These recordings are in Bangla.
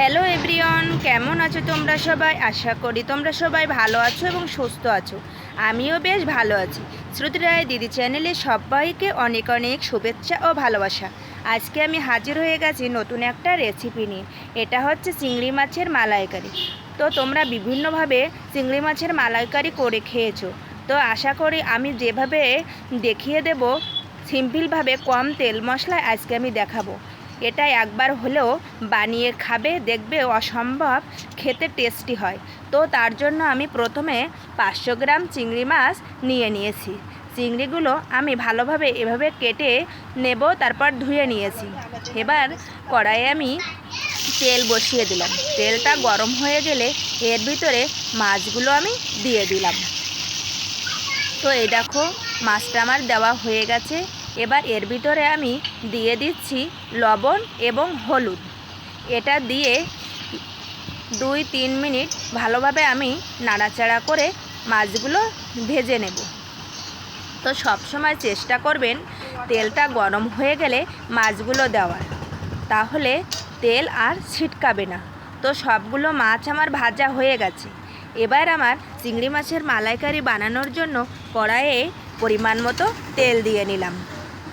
হ্যালো এভরিওয়ান কেমন আছো তোমরা সবাই? আশা করি তোমরা সবাই ভালো আছো এবং সুস্থ আছো। আমিও বেশ ভালো আছি। শ্রুতি রায় দিদি চ্যানেলে সবাইকে অনেক অনেক শুভেচ্ছা ও ভালোবাসা। আজকে আমি হাজির হয়ে গেছি নতুন একটা রেসিপি নিয়ে। এটা হচ্ছে চিংড়ি মাছের মালাইকারি। তো তোমরা বিভিন্নভাবে চিংড়ি মাছের মালাইকারি করে খেয়েছো। তো আশা করি আমি যেভাবে দেখিয়ে দেব, সিম্পলভাবে কম তেল মশলায় আজকে আমি দেখাবো। এটা একবার হলেও বানিয়ে খাবে, দেখবে অসম্ভব, খেতে টেস্টি হয়। তো তার জন্য আমি প্রথমে পাঁচশো গ্রাম চিংড়ি মাছ নিয়ে নিয়েছি। চিংড়িগুলো আমি ভালোভাবে এভাবে কেটে নেব, তারপর ধুয়ে নিয়েছি। এবার কড়াইয়ে আমি তেল বসিয়ে দিলাম। তেলটা গরম হয়ে গেলে এর ভিতরে মাছগুলো আমি দিয়ে দিলাম। তো এই দেখো, মাছটা আমার দেওয়া হয়ে গেছে। এবার এর ভিতরে আমি দিয়ে দিচ্ছি লবণ এবং হলুদ। এটা দিয়ে দুই তিন মিনিট ভালোভাবে আমি নাড়াচাড়া করে মাছগুলো ভেজে নেব। তো সব সময় চেষ্টা করবেন তেলটা গরম হয়ে গেলে মাছগুলো দেওয়ার। তাহলে তেল আর ছিটকাবে না। তো সবগুলো মাছ আমার ভাজা হয়ে গেছে। এবার আমার চিংড়ি মাছের মালাইকারি বানানোর জন্য কড়াইয়ে পরিমাণ মতো তেল দিয়ে নিলাম।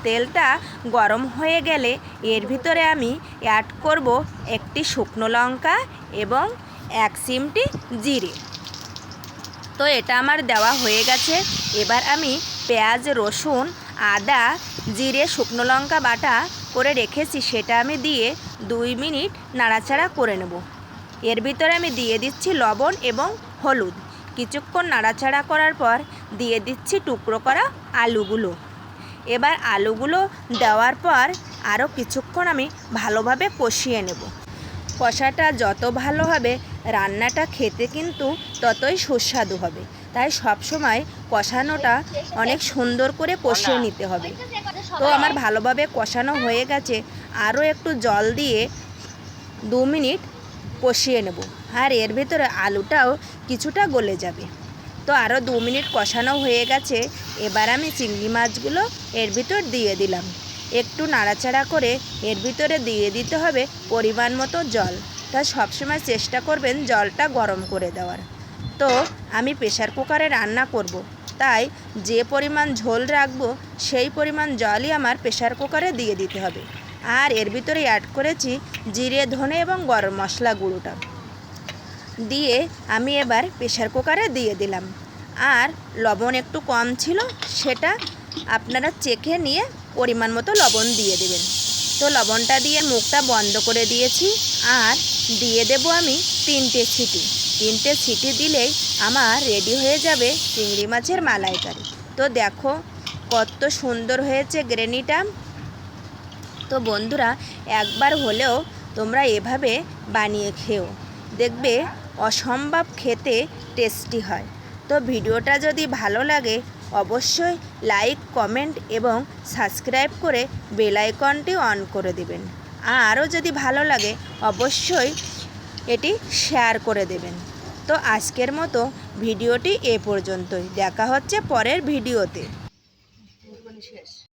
তেলটা গরম হয়ে গেলে এর ভিতরে আমি অ্যাড করব একটি শুকনো লঙ্কা এবং এক চিমটি জিরে। তো এটা আমার দেওয়া হয়ে গেছে। এবার আমি পেঁয়াজ, রসুন, আদা, জিরে, শুকনো লঙ্কা বাটা করে রেখেছি। সেটা আমি দিয়ে দুই মিনিট নাড়াচাড়া করে নেব। এর ভিতরে আমি দিয়ে দিচ্ছি লবণ এবং হলুদ। কিছুক্ষণ নাড়াচাড়া করার পর দিয়ে দিচ্ছি টুকরো করা আলুগুলো। এবার আলুগুলো দেওয়ার পর আরও কিছুক্ষণ আমি ভালোভাবে কষিয়ে নেব। কষাটা যত ভালো হবে, রান্নাটা খেতে কিন্তু ততই সুস্বাদু হবে। তাই সবসময় কষানোটা অনেক সুন্দর করে কষিয়ে নিতে হবে। তো আমার ভালোভাবে কষানো হয়ে গেছে। আরও একটু জল দিয়ে দু মিনিট কষিয়ে নেব। আর এর ভেতরে আলুটাও কিছুটা গলে যাবে। তো আরও দু মিনিট কষানো হয়ে গেছে, এবার আমি চিংড়ি মাছগুলো এর ভিতর দিয়ে দিলাম। একটু নাড়াচাড়া করে এর ভিতরে দিয়ে দিতে হবে পরিমাণ মতো জল। তা সবসময় চেষ্টা করবেন জলটা গরম করে দেওয়ার। তো আমি প্রেশার কুকারে রান্না করব। তাই যে পরিমাণ ঝোল রাখব, সেই পরিমাণ জলই আমার প্রেশার কুকারে দিয়ে দিতে হবে। আর এর ভিতরে অ্যাড করেছি জিরে, ধনে এবং গরম মশলা গুঁড়োটা। দিয়ে আমি এবার প্রেশার কুকারে দিয়ে দিলাম। আর লবণ একটু কম ছিল, সেটা আপনারা চেখে নিয়ে পরিমাণ মতো লবণ দিয়ে দেবেন। তো লবণটা দিয়ে মুখটা বন্ধ করে দিয়েছি, আর দিয়ে দেব আমি তিনটে ছিটি তিনটে ছিটি দিলেই আমার রেডি হয়ে যাবে চিংড়ি মাছের মালাইকারি। তো দেখো কত সুন্দর হয়েছে গ্রেনিটা তো বন্ধুরা, একবার হলেও তোমরা এভাবে বানিয়ে খেও। দেখবে অসম্ভব খেতে টেস্টি হয়। তো ভিডিওটা যদি ভালো লাগে, অবশ্যই লাইক কমেন্ট এবং সাবস্ক্রাইব করে বেল আইকনটি অন করে দেবেন। আরও যদি ভালো লাগে, অবশ্যই এটি শেয়ার করে দেবেন। তো আজকের মতো ভিডিওটি এ পর্যন্তই। দেখা হচ্ছে পরের ভিডিওতে।